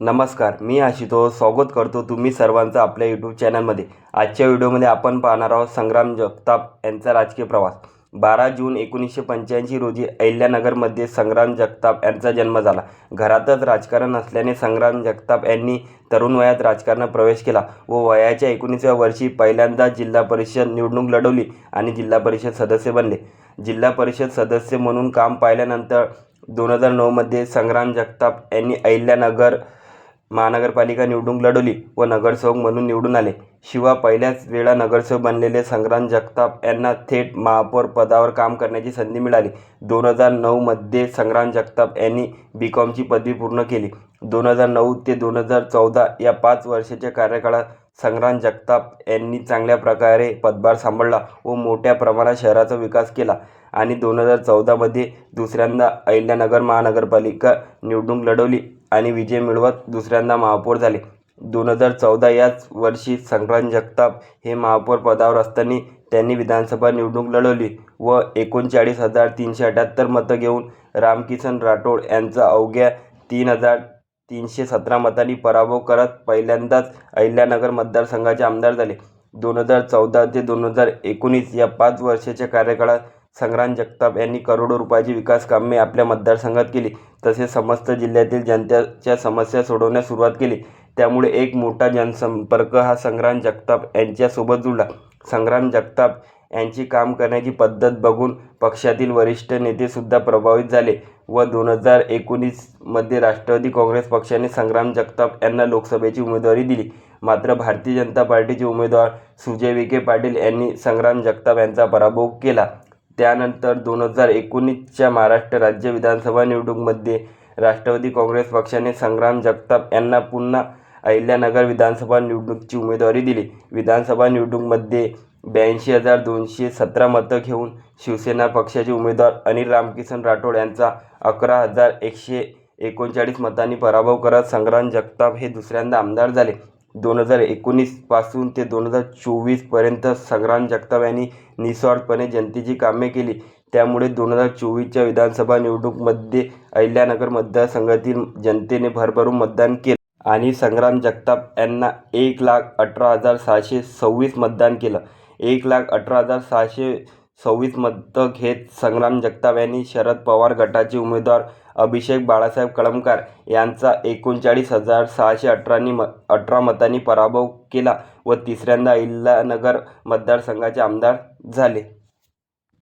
नमस्कार मी आशुतोष. स्वागत करतो तुम्ही सर्वांचं आपल्या यूट्यूब चॅनलमध्ये आजच्या व्हिडिओमध्ये आपण पाहणार आहोत संग्राम जगताप यांचा राजकीय प्रवास. बारा जून एकोणीसशे पंच्याऐंशी रोजी अहिल्यानगरमध्ये संग्राम जगताप यांचा जन्म झाला. घरातच राजकारण असल्याने संग्राम जगताप यांनी तरुण वयात राजकारणात प्रवेश केला व वयाच्या एकोणीसव्या वर्षी पहिल्यांदा जिल्हा परिषद निवडणूक लढवली आणि जिल्हा परिषद सदस्य बनले. जिल्हा परिषद सदस्य म्हणून काम पाहिल्यानंतर दोन हजार नऊमध्ये संग्राम जगताप यांनी अहिल्यानगर महानगरपालिका निवडणूक लढवली व नगरसेवक म्हणून निवडून आले. शिवा पहिल्याच वेळा नगरसेवक बनलेले संग्राम जगताप यांना थेट महापौर पदावर काम करण्याची संधी मिळाली. दोन हजार नऊमध्ये संग्राम जगताप यांनी बी कॉमची पदवी पूर्ण केली. दोन हजार नऊ ते दोन हजार चौदा या पाच वर्षाच्या कार्यकाळात संग्राम जगताप यांनी चांगल्या प्रकारे पदभार सांभाळला व मोठ्या प्रमाणात शहराचा विकास केला आणि दोन हजार चौदामध्ये दुसऱ्यांदा अहिल्यानगर महानगरपालिका निवडणूक लढवली. आणि विजय मिळवत दुसऱ्यांदा महापौर झाले. दोन हजार चौदा याच वर्षी संक्रांत जगताप हे महापौर पदावर असताना त्यांनी विधानसभा निवडणूक लढवली व एकोणचाळीस हजार तीनशे अठ्याहत्तर मतं घेऊन रामकिसन राठोड यांचा अवघ्या तीन हजार तीनशे सतरा मतांनी पराभव करत पहिल्यांदाच अहिल्यानगर मतदारसंघाचे आमदार झाले. दोन हजार चौदा ते दोन हजार एकोणीस या पाच वर्षाच्या कार्यकाळात संग्राम जगताप यांनी करोडो रुपयाची विकास कामे आपल्या मतदारसंघात केली. तसेच समस्त जिल्ह्यातील जनतेच्या समस्या सोडवण्यास सुरुवात केली. त्यामुळे एक मोठा जनसंपर्क हा संग्राम जगताप यांच्यासोबत जुळला. संग्राम जगताप यांची काम करण्याची पद्धत बघून पक्षातील वरिष्ठ नेतेसुद्धा प्रभावित झाले व दोन हजार एकोणीसमध्ये राष्ट्रवादी काँग्रेस पक्षाने संग्राम जगताप यांना लोकसभेची उमेदवारी दिली. मात्र भारतीय जनता पार्टीचे उमेदवार सुजय विखे पाटील यांनी संग्राम जगताप यांचा पराभव केला. त्यानंतर दोन हजार एकोणीसच्या महाराष्ट्र राज्य विधानसभा निवडणूकमध्ये राष्ट्रवादी काँग्रेस पक्षाने संग्राम जगताप यांना पुन्हा अहिल्यानगर विधानसभा निवडणुकीची उमेदवारी दिली. विधानसभा निवडणुकीमध्ये ब्याऐंशी हजार दोनशे सतरा मतं घेऊन शिवसेना पक्षाचे उमेदवार अनिल रामकिसन राठोड यांचा अकरा हजार एकशे एकोणचाळीस मतांनी पराभव करत संग्राम जगताप हे दुसऱ्यांदा आमदार झाले. दोन हजार एकोणीसपासून ते दोन हजार चोवीसपर्यंत संग्राम जगताप यांनी निस्वार्थपणे जनतेची कामे केली. त्यामुळे दोन हजार चोवीसच्या विधानसभा निवडणूकमध्ये अहिल्यानगर मतदारसंघातील जनतेने भरभरून मतदान केलं आणि संग्राम जगताप यांना एक लाख अठरा हजार सहाशे सव्वीस मतदान केलं. एक लाख अठरा हजार सहाशे सव्वीस मतं घेत संग्राम जगताप यांनी शरद पवार गटाचे उमेदवार अभिषेक बाळासाहेब कळमकार यांचा एकोणचाळीस हजार सहाशे अठरानी म अठरा मतांनी पराभव केला व तिसऱ्यांदा अहिल्यानगर मतदारसंघाचे आमदार झाले.